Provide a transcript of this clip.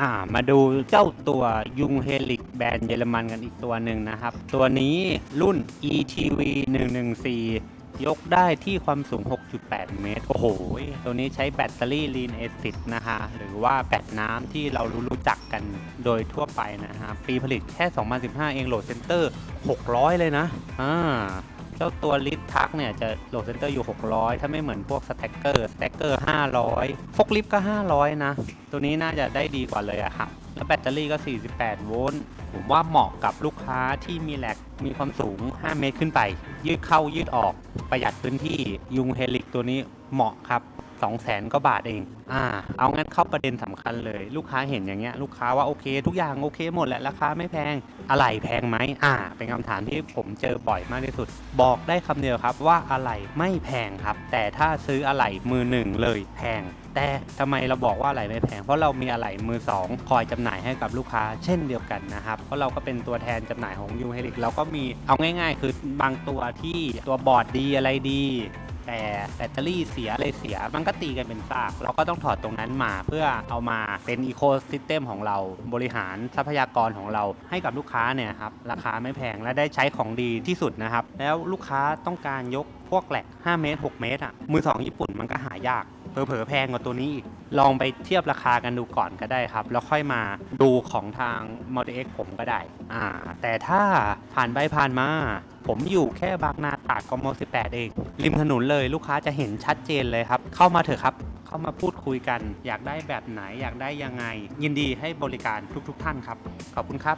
อ่ามาดูเจ้าตัวยุงเฮลิกแบรนด์เยอรมันกันอีกตัวหนึ่งนะครับ ตัวนี้รุ่น ETV 114 ยกได้ที่ความสูง 6.8 เมตร โอ้โห ตัวนี้ใช้แบตเตอรี่ Lean Acid นะฮะ หรือว่าแบตน้ำที่เรารู้รู้จักกันโดยทั่วไปนะฮะ ปีผลิตแค่ 2015 เองโหลดเซนเตอร์ 600 เลยนะ อ่า เจ้าตัวลิฟทักเนี่ยจะโหลดเซนเตอร์อยู่ 600 ถ้าไม่เหมือนพวกสแต็กเกอร์สแต็กเกอร์500ฟกลิฟก็ 500 นะ ตัวนี้น่าจะได้ดีกว่าเลยอะครับแล้วแบตเตอรี่ก็ 48 โวลต์ผมว่าเหมาะกับลูกค้าที่มีแหลกมีความสูง 5 เมตรขึ้นไป ยืดเข้ายืดออกประหยัดพื้นที่ยุงเฮลิกตัวนี้เหมาะครับ 2 0 0แสนก็บาทเอง อ่า เอางั้นเข้าประเด็นสำคัญเลย ลูกค้าเห็นอย่างเงี้ย ลูกค้าว่าโอเค ทุกอย่างโอเคหมดแหละ ราคาไม่แพง อะไรแพงไหมอ่า เป็นคำถามที่ผมเจอบ่อยมากที่สุด บอกได้คำเดียวครับว่าอะไรไม่แพงครับ แต่ถ้าซื้ออะไรมือหนึ่งเลยแพง แต่ทำไมเราบอกว่าอะไรไม่แพง เพราะเรามีอะไรมือสองคอยจำหน่ายให้กับลูกค้าเช่นเดียวกันนะครับ เพราะเราก็เป็นตัวแทนจำหน่ายของยูเฮลิกเราก็มี เอาง่าย ๆ คือบางตัวที่ตัวบอร์ดดีอะไรดี แต่แบตเตอรี่เสียอะไรเสีย มันก็ตีกันเป็นซาก เราก็ต้องถอดตรงนั้นมาเพื่อเอามาเป็นอีโคซิสเต็มของเราบริหารทรัพยากรของเราให้กับลูกค้าเนี่ยครับราคาไม่แพงและได้ใช้ของดีที่สุดนะครับ แล้วลูกค้าต้องการยกพวกแหลก 5 เมตร 6 เมตรอะ มือสองญี่ปุ่นมันก็หายาก เผลอๆแพงกว่าตัวนี้ ลองไปเทียบราคากันดูก่อนก็ได้ครับ แล้วค่อยมาดูของทาง m o d X ผมก็ได้ อ่า แต่ถ้าผ่านไปผ่านมา ผมอยู่แค่บางนาตราดกม18 เอง ริมถนนเลยลูกค้าจะเห็นชัดเจนเลยครับ เข้ามาเถอะครับ เข้ามาพูดคุยกัน อยากได้แบบไหนอยากได้ยังไง ยินดีให้บริการทุกๆทท่านครับ ขอบคุณครับ